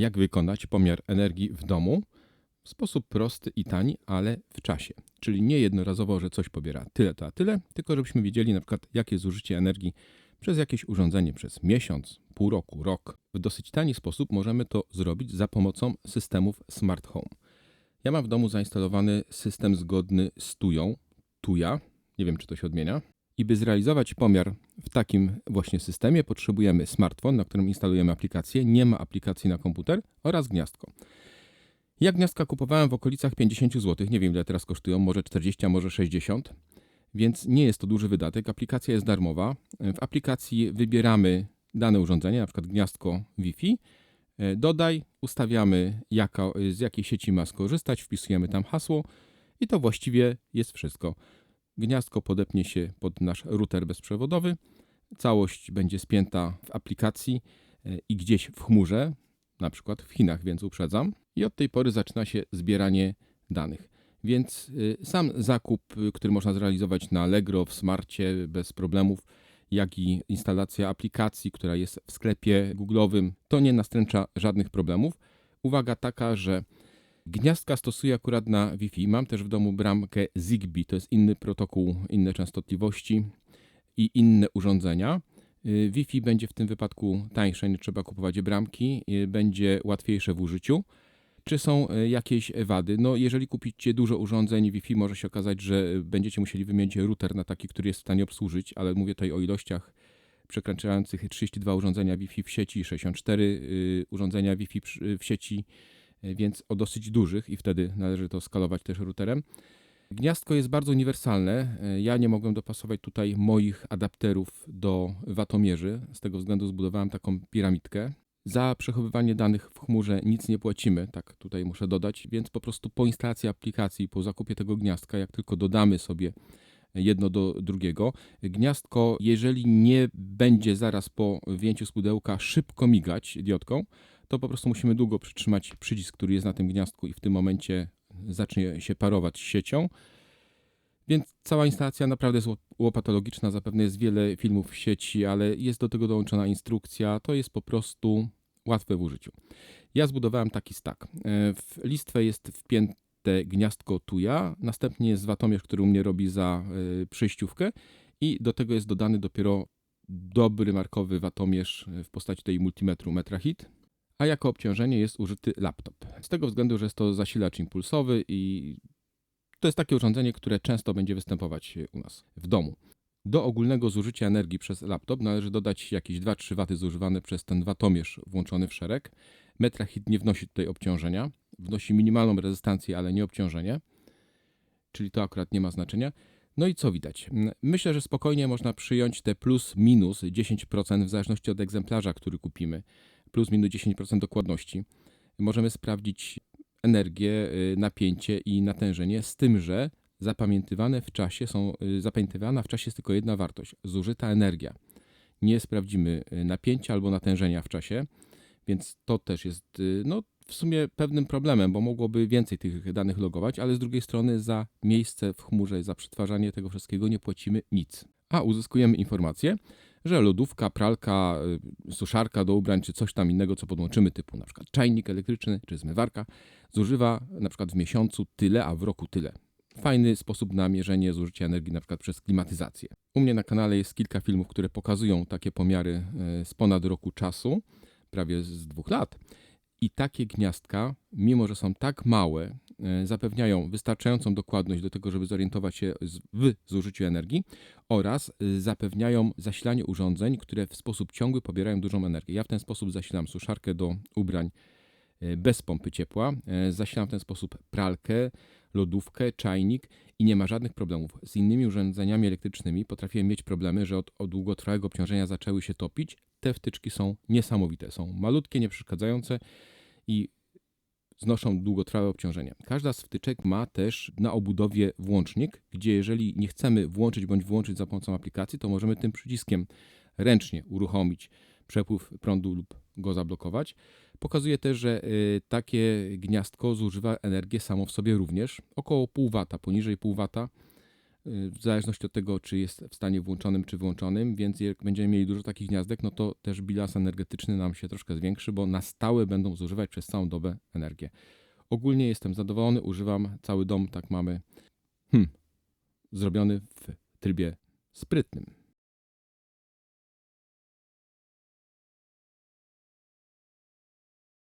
jak wykonać pomiar energii w domu w sposób prosty i tani, ale w czasie. Czyli nie jednorazowo, że coś pobiera tyle to a tyle, tylko żebyśmy wiedzieli na przykład jakie zużycie energii przez jakieś urządzenie przez miesiąc, pół roku, rok. W dosyć tani sposób możemy to zrobić za pomocą systemów Smart Home. Ja mam w domu zainstalowany system zgodny z Tują, Tuja, nie wiem czy to się odmienia. I by zrealizować pomiar w takim właśnie systemie, potrzebujemy smartfon, na którym instalujemy aplikację, nie ma aplikacji na komputer oraz gniazdko. Ja gniazdka kupowałem w okolicach 50 zł, nie wiem ile teraz kosztują, może 40, a może 60, więc nie jest to duży wydatek. Aplikacja jest darmowa. W aplikacji wybieramy dane urządzenie, na przykład gniazdko Wi-Fi. Dodaj, ustawiamy jaka, z jakiej sieci ma skorzystać, wpisujemy tam hasło i to właściwie jest wszystko. Gniazdko podepnie się pod nasz router bezprzewodowy. Całość będzie spięta w aplikacji e, i gdzieś w chmurze, na przykład w Chinach, więc uprzedzam. I od tej pory zaczyna się zbieranie danych. Więc e, sam zakup, e, który można zrealizować na Allegro, w Smarcie bez problemów, jak i instalacja aplikacji, która jest w sklepie Google'owym, to nie nastręcza żadnych problemów. Uwaga taka, że Gniazdka stosuję akurat na Wi-Fi. Mam też w domu bramkę Zigbee, to jest inny protokół, inne częstotliwości i inne urządzenia. Y, Wi-Fi będzie w tym wypadku tańsze, nie trzeba kupować bramki, y, będzie łatwiejsze w użyciu. Czy są y, jakieś wady? No, jeżeli kupicie dużo urządzeń Wi-Fi, może się okazać, że będziecie musieli wymienić router na taki, który jest w stanie obsłużyć, ale mówię tutaj o ilościach przekraczających 32 urządzenia Wi-Fi w sieci, 64 urządzenia Wi-Fi w sieci więc o dosyć dużych i wtedy należy to skalować też routerem. Gniazdko jest bardzo uniwersalne. E, ja nie mogłem dopasować tutaj moich adapterów do watomierzy. Z tego względu zbudowałem taką piramidkę. Za przechowywanie danych w chmurze nic nie płacimy, tak tutaj muszę dodać, więc po prostu po instalacji aplikacji, po zakupie tego gniazdka, jak tylko dodamy sobie jedno do drugiego, gniazdko, jeżeli nie będzie zaraz po wyjęciu z pudełka szybko migać diodką, to po prostu musimy długo przytrzymać przycisk, który jest na tym gniazdku i w tym momencie zacznie się parować siecią. Więc cała instalacja naprawdę jest łopatologiczna. Zapewne jest wiele filmów w sieci, ale jest do tego dołączona instrukcja. To jest po prostu łatwe w użyciu. Ja zbudowałem taki stack. E, w listwę jest wpięte gniazdko tuja, następnie jest watomierz, który u mnie robi za e, przejściówkę i do tego jest dodany dopiero dobry markowy watomierz w postaci tej multimetru Metrahit a jako obciążenie jest użyty laptop. Z tego względu, że jest to zasilacz impulsowy i to jest takie urządzenie, które często będzie występować u nas w domu. Do ogólnego zużycia energii przez laptop należy dodać jakieś 2-3 W zużywane przez ten watomierz włączony w szereg. Metrahit nie wnosi tutaj obciążenia, wnosi minimalną rezystancję, ale nie obciążenie, czyli to akurat nie ma znaczenia. No i co widać? Myślę, że spokojnie można przyjąć te plus minus 10% w zależności od egzemplarza, który kupimy plus minus 10% dokładności. Możemy sprawdzić energię, y, napięcie i natężenie, z tym, że zapamiętywane w czasie są, y, zapamiętywana w czasie jest tylko jedna wartość, zużyta energia. Nie sprawdzimy y, napięcia albo natężenia w czasie, więc to też jest no, w sumie pewnym problemem, bo mogłoby więcej tych danych logować, ale z drugiej strony za miejsce w chmurze, za przetwarzanie tego wszystkiego nie płacimy nic. A uzyskujemy informację, że lodówka, pralka, y, suszarka do ubrań, czy coś tam innego, co podłączymy, typu na przykład czajnik elektryczny, czy zmywarka, zużywa na przykład w miesiącu tyle, a w roku tyle. Fajny sposób na mierzenie zużycia energii, na przykład przez klimatyzację. U mnie na kanale jest kilka filmów, które pokazują takie pomiary y, z ponad roku czasu, prawie z dwóch lat. I takie gniazdka, mimo że są tak małe, e, zapewniają wystarczającą dokładność do tego, żeby zorientować się w zużyciu energii oraz e, zapewniają zasilanie urządzeń, które w sposób ciągły pobierają dużą energię. Ja w ten sposób zasilam suszarkę do ubrań e, bez pompy ciepła, zasilam w ten sposób pralkę, lodówkę, czajnik i nie ma żadnych problemów. Z innymi urządzeniami elektrycznymi potrafiłem mieć problemy, że od, od długotrwałego obciążenia zaczęły się topić. Te wtyczki są niesamowite, są malutkie, nieprzeszkadzające i znoszą długotrwałe obciążenie. Każda z wtyczek ma też na obudowie włącznik, gdzie jeżeli nie chcemy włączyć bądź włączyć za pomocą aplikacji, to możemy tym przyciskiem ręcznie uruchomić przepływ prądu lub go zablokować. Pokazuje też, że y, takie gniazdko zużywa energię samo w sobie również, około pół wata, poniżej pół wata y, w zależności od tego, czy jest w stanie włączonym czy wyłączonym, więc jak będziemy mieli dużo takich gniazdek, no to też bilans energetyczny nam się troszkę zwiększy, bo na stałe będą zużywać przez całą dobę energię. Ogólnie jestem zadowolony, używam, cały dom tak mamy hmm, zrobiony w trybie sprytnym.